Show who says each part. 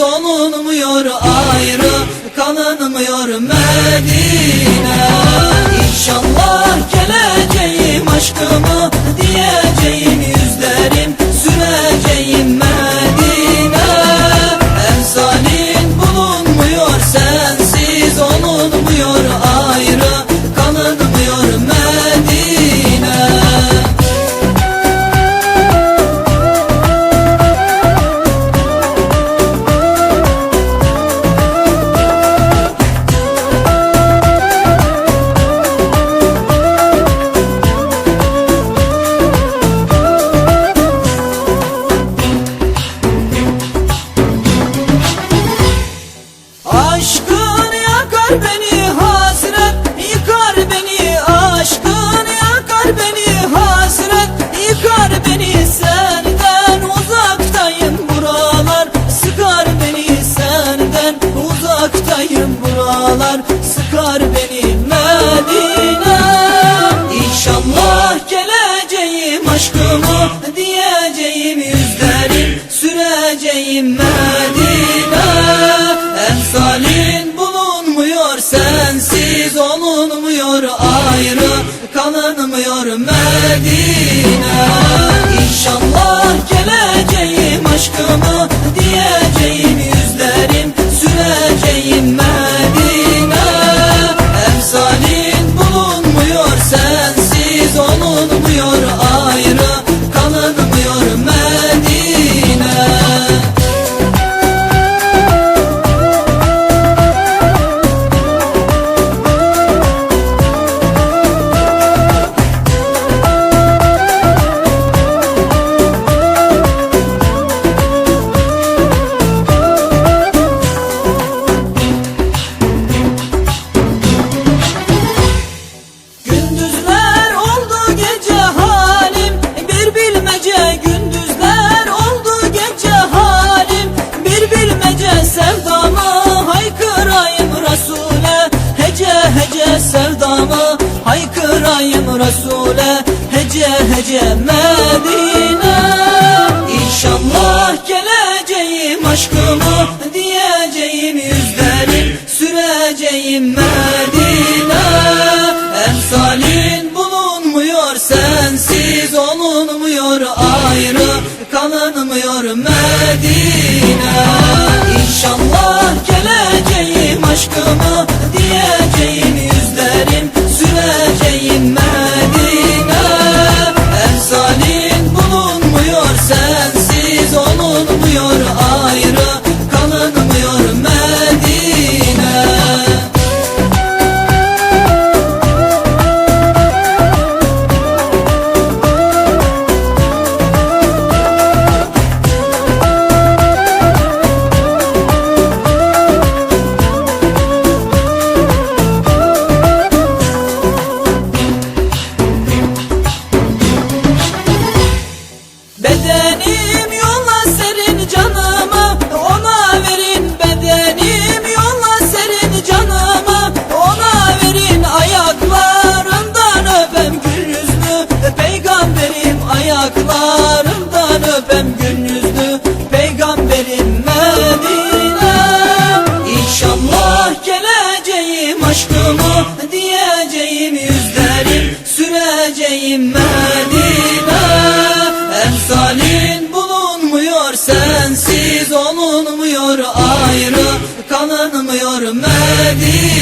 Speaker 1: solunmuyor ayrı kalınmıyor Medine. İnşallah geleceğim aşkımı. Beni hasret yıkar beni aşkın yakar beni hasret yıkar beni senden. Uzaktayım buralar sıkar beni senden. Uzaktayım buralar sıkar beni Medine. İnşallah geleceğim aşkımı diyeceğim yüzlerim süreceğim Medine. Emsalin olunmuyor ayrı kalınmıyor Medine. İnşallah geleceğim aşkımı diyeceğim Resul'e hece hece Medine. İnşallah geleceğim aşkımı diyeceğim yüzlerim süreceğim Medine. Emsalin bulunmuyor sensiz olunmuyor ayrı kalınmıyor Medine. İnşallah Medine